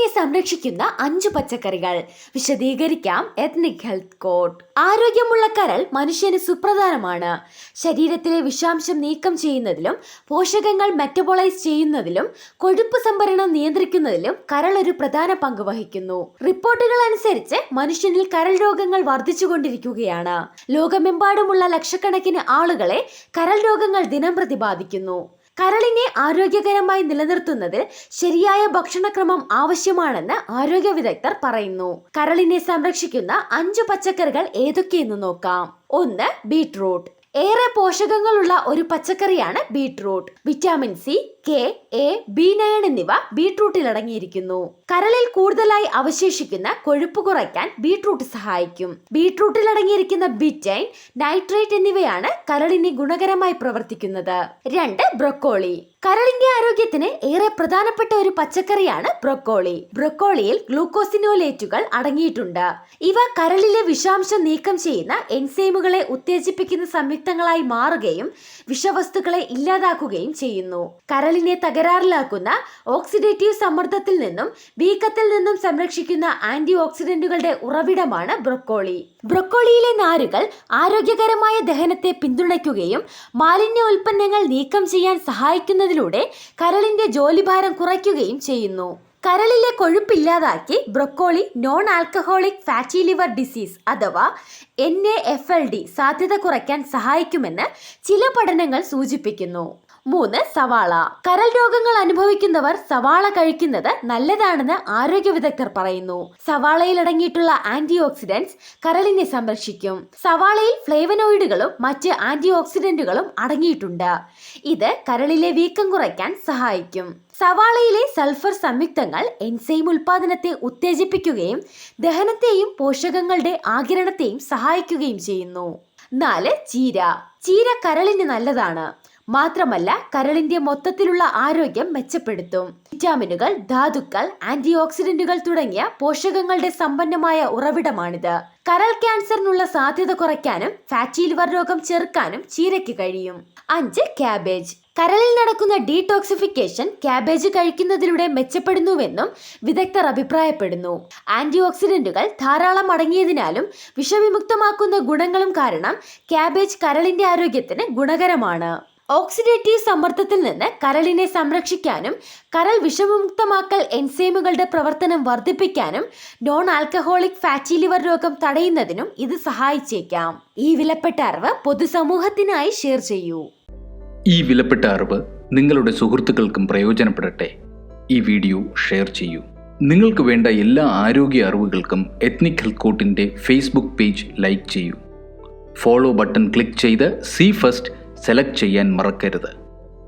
കരളിനെ സംരക്ഷിക്കുന്ന അഞ്ചു പച്ചക്കറികൾ. വിശദീകരിക്കാം എത്നിക് ഹെൽത്ത് കോഡ് ആരോഗ്യമുള്ള കരൾ മനുഷ്യന് സുപ്രധാനമാണ്. ശരീരത്തിലെ വിഷാംശം നീക്കം ചെയ്യുന്നതിലും പോഷകങ്ങൾ മെറ്റബോളൈസ് ചെയ്യുന്നതിലും കൊഴുപ്പ് സംഭരണം നിയന്ത്രിക്കുന്നതിലും കരൾ ഒരു പ്രധാന പങ്ക് വഹിക്കുന്നു. റിപ്പോർട്ടുകൾ അനുസരിച്ച് മനുഷ്യനിൽ കരൾ രോഗങ്ങൾ വർദ്ധിച്ചുകൊണ്ടിരിക്കുകയാണ്. ലോകമെമ്പാടുമുള്ള ലക്ഷക്കണക്കിന് ആളുകളെ കരൾ രോഗങ്ങൾ ദിനംപ്രതി ബാധിക്കുന്നു. കരളിനെ ആരോഗ്യകരമായി നിലനിർത്തുന്നതിൽ ശരിയായ ഭക്ഷണക്രമം ആവശ്യമാണെന്ന് ആരോഗ്യ വിദഗ്ധർ പറയുന്നു. കരളിനെ സംരക്ഷിക്കുന്ന അഞ്ചു പച്ചക്കറികൾ ഏതൊക്കെയെന്ന് നോക്കാം. ഒന്ന് ബീട്രൂട്ട് ഏറെ പോഷകങ്ങളുള്ള ഒരു പച്ചക്കറിയാണ് beetroot. Vitamin C K A B nine എന്നിവ ബീട്രൂട്ടിൽ അടങ്ങിയിരിക്കുന്നു. കരളിൽ കൂടുതലായി അവശേഷിക്കുന്ന കൊഴുപ്പ് കുറയ്ക്കാൻ ബീട്രൂട്ട് സഹായിക്കും. ബീട്രൂട്ടിൽ അടങ്ങിയിരിക്കുന്ന ബിറ്റൈൻ നൈട്രേറ്റ് എന്നിവയാണ് കരളിനെ ഗുണകരമായി പ്രവർത്തിക്കുന്നത്. രണ്ട് ബ്രൊക്കോളി. കരളിന്റെ ആരോഗ്യത്തിന് ഏറെ പ്രധാനപ്പെട്ട ഒരു പച്ചക്കറിയാണ് ബ്രൊക്കോളി. ബ്രൊക്കോളിയിൽ ഗ്ലൂക്കോസിനോലേറ്റുകൾ അടങ്ങിയിട്ടുണ്ട്. ഇവ കരളിലെ വിഷാംശം നീക്കം ചെയ്യുന്ന എൻസൈമുകളെ ഉത്തേജിപ്പിക്കുന്ന സംയുക്തങ്ങളായി മാറുകയും വിഷവസ്തുക്കളെ ഇല്ലാതാക്കുകയും ചെയ്യുന്നു. കരളിനെ തകരാറിലാക്കുന്ന ഓക്സിഡേറ്റീവ് സമ്മർദ്ദത്തിൽ നിന്നും വീക്കത്തിൽ നിന്നും സംരക്ഷിക്കുന്ന ആന്റി ഓക്സിഡന്റുകളുടെ ഉറവിടമാണ് ബ്രൊക്കോളി. ബ്രൊക്കോളിയിലെ നാരുകൾ ആരോഗ്യകരമായ ദഹനത്തെ പിന്തുണയ്ക്കുകയും മാലിന്യ ഉൽപ്പന്നങ്ങൾ നീക്കം ചെയ്യാൻ സഹായിക്കുന്നതിലൂടെ കരളിന്റെ ജോലിഭാരം കുറയ്ക്കുകയും ചെയ്യുന്നു. കരളിലെ കൊഴുപ്പില്ലാതാക്കി broccoli non alcoholic fatty liver disease അഥവാ N A F L D സാധ്യത കുറയ്ക്കാൻ സഹായിക്കുമെന്ന് ചില പഠനങ്ങൾ സൂചിപ്പിക്കുന്നു. മൂന്ന് സവാള. കരൾ രോഗങ്ങൾ അനുഭവിക്കുന്നവർ സവാള കഴിക്കുന്നത് നല്ലതാണെന്ന് ആരോഗ്യ വിദഗ്ധർ പറയുന്നു. സവാളയിൽ അടങ്ങിയിട്ടുള്ള ആന്റി ഓക്സിഡന്റ്സ് കരളിനെ സംരക്ഷിക്കും. സവാളയിൽ ഫ്ലേവനോയിഡുകളും മറ്റ് ആന്റി ഓക്സിഡന്റുകളും അടങ്ങിയിട്ടുണ്ട്. ഇത് കരളിലെ വീക്കം കുറയ്ക്കാൻ സഹായിക്കും. സവാളയിലെ സൾഫർ സംയുക്തങ്ങൾ എൻസൈം ഉൽപാദനത്തെ ഉത്തേജിപ്പിക്കുകയും ദഹനത്തെയും പോഷകങ്ങളുടെ ആകിരണത്തെയും സഹായിക്കുകയും ചെയ്യുന്നു. നാല് ചീര. ചീര കരളിന് നല്ലതാണ്. മാത്രമല്ല കരളിന്റെ മൊത്തത്തിലുള്ള ആരോഗ്യം മെച്ചപ്പെടുത്തും. വിറ്റാമിനുകൾ ധാതുക്കൾ ആന്റി ഓക്സിഡന്റുകൾ തുടങ്ങിയ പോഷകങ്ങളുടെ സമ്പന്നമായ ഉറവിടമാണിത്. കരൾ ക്യാൻസറിനുള്ള സാധ്യത കുറയ്ക്കാനും ഫാറ്റി ലിവർ രോഗം ചെറുക്കാനും ചീരയ്ക്ക് കഴിയും. അഞ്ച് ക്യാബേജ്. കരളിൽ നടക്കുന്ന ഡീടോക്സിഫിക്കേഷൻ ക്യാബേജ് കഴിക്കുന്നതിലൂടെ മെച്ചപ്പെടുന്നുവെന്നും വിദഗ്ധർ അഭിപ്രായപ്പെടുന്നു. ആന്റി ഓക്സിഡന്റുകൾ ധാരാളം അടങ്ങിയതിനാലും വിഷവിമുക്തമാക്കുന്ന ഗുണങ്ങളും കാരണം ക്യാബേജ് കരളിന്റെ ആരോഗ്യത്തിന് ഗുണകരമാണ്. ഓക്സിഡേറ്റീവ് സമ്മർദ്ദത്തിൽ നിന്ന് കരളിനെ സംരക്ഷിക്കാനും കരൾ വിഷമുക്തമാക്കൽ എൻസൈമുകളുടെ പ്രവർത്തനം വർദ്ധിപ്പിക്കാനും നോൺ ആൽക്കഹോളിക് ഫാറ്റി ലിവർ രോഗം തടയുന്നതിനും ഇത് സഹായിച്ചേക്കാം. ഈ വിലപ്പെട്ട അറിവ് പൊതുസമൂഹത്തിനായി ഷെയർ ചെയ്യൂ. ഈ വിലപ്പെട്ട അറിവ് നിങ്ങളുടെ സുഹൃത്തുക്കൾക്കും പ്രയോജനപ്പെടട്ടെ. ഈ വീഡിയോ ഷെയർ ചെയ്യൂ. നിങ്ങൾക്ക് വേണ്ട എല്ലാ ആരോഗ്യ അറിവുകൾക്കും എത്നിക് ഹെൽത്ത് കോട്ടിന്റെ ഫേസ്ബുക്ക് പേജ് ലൈക്ക് ചെയ്യൂ. ഫോളോ ബട്ടൺ ക്ലിക്ക് ചെയ്ത് സി ഫസ്റ്റ് സെലക്ട് ചെയ്യാൻ മറക്കരുത്.